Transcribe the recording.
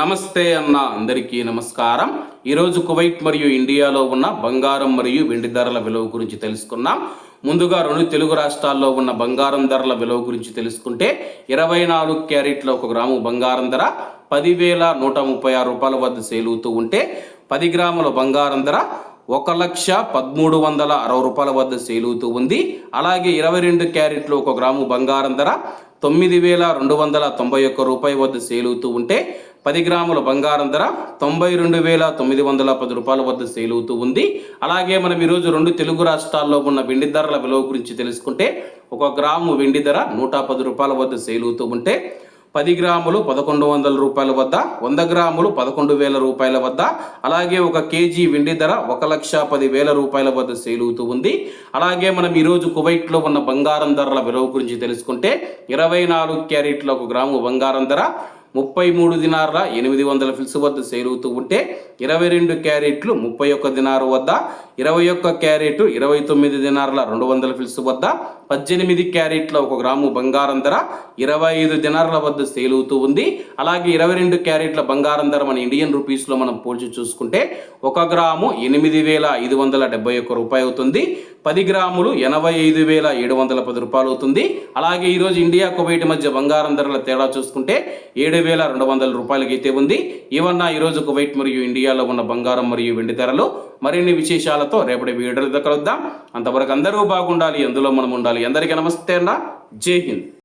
నమస్తే అన్న అందరికీ నమస్కారం. ఈరోజు కువైట్ మరియు ఇండియాలో ఉన్న బంగారం మరియు వెండి ధరల విలువ గురించి తెలుసుకున్నాం ముందుగా రెండు తెలుగు రాష్ట్రాల్లో ఉన్న బంగారం ధరల విలువ గురించి తెలుసుకుంటే ఇరవై నాలుగు క్యారెట్ల ఒక గ్రాము బంగారం ధర పదివేల నూట ముప్పై ఆరు రూపాయల వద్ద సేలుతూ ఉంటే పది గ్రాముల బంగారం ధర ఒక లక్ష పదమూడు వందల అరవై రూపాయల వద్ద సేలుతూ ఉంది. అలాగే ఇరవై రెండు క్యారెట్లు ఒక గ్రాము బంగారం ధర తొమ్మిది వేల రెండు వందల తొంభై ఒక్క రూపాయి వద్ద సేలుతూ ఉంటే పది గ్రాముల బంగారం ధర తొంభై రెండు వేల తొమ్మిది వందల పది రూపాయల వద్ద సేలుతూ ఉంది. అలాగే మనం ఈరోజు రెండు తెలుగు రాష్ట్రాల్లో ఉన్న వెండి ధరల విలువ గురించి తెలుసుకుంటే ఒక గ్రాము వెండి ధర నూట పది రూపాయల వద్ద సేలుతూ ఉంటే పది గ్రాములు పదకొండు వందల రూపాయల వద్ద వంద గ్రాములు పదకొండు వేల రూపాయల వద్ద అలాగే ఒక కేజీ వెండి ధర ఒక లక్ష పది వేల రూపాయల వద్ద సేలుతూ ఉంది. అలాగే మనం ఈరోజు కువైట్లో ఉన్న బంగారం ధరల విలువ గురించి తెలుసుకుంటే ఇరవై నాలుగు క్యారెట్ల ఒక గ్రాము బంగారం ధర ముప్పై మూడు దినార్ల ఎనిమిది వందల ఫిల్స్ వద్ద సేలుతూ ఉంటే ఇరవై రెండు క్యారెట్లు ముప్పై ఒక్క దినారు వద్ద ఇరవై ఒక్క క్యారెట్ ఇరవై తొమ్మిది దినారుల రెండు వందల ఫిల్స్ వద్ద పద్దెనిమిది క్యారెట్ల ఒక గ్రాము బంగారం ధర ఇరవై ఐదు దినారుల వద్ద సేల్ అవుతూ ఉంది. అలాగే ఇరవై రెండు క్యారెట్ల బంగారం ధర మన ఇండియన్ రూపీస్లో మనం పోల్చి చూసుకుంటే ఒక గ్రాము ఎనిమిది వేల ఐదు వందల డెబ్బై ఒక్క రూపాయి అవుతుంది. పది గ్రాములు ఎనభై ఐదు వేల ఏడు వందల పది రూపాయలు అవుతుంది. అలాగే ఈరోజు ఇండియా కువైట్ మధ్య బంగారం ధరల తేడా చూసుకుంటే ఏడు వేల రెండు వందల రూపాయలకి అయితే ఉంది. ఇవన్న ఈరోజు కువైట్ మరియు ఇండియాలో ఉన్న బంగారం మరియు వెండి ధరలు. మరిన్ని విశేషాలతో రేపటి వీడియోలతో కలుద్దాం. అంతవరకు అందరూ బాగుండాలి అందులో మనం ఉండాలి? అందరికీ నమస్తే అన్న. జై హింద్.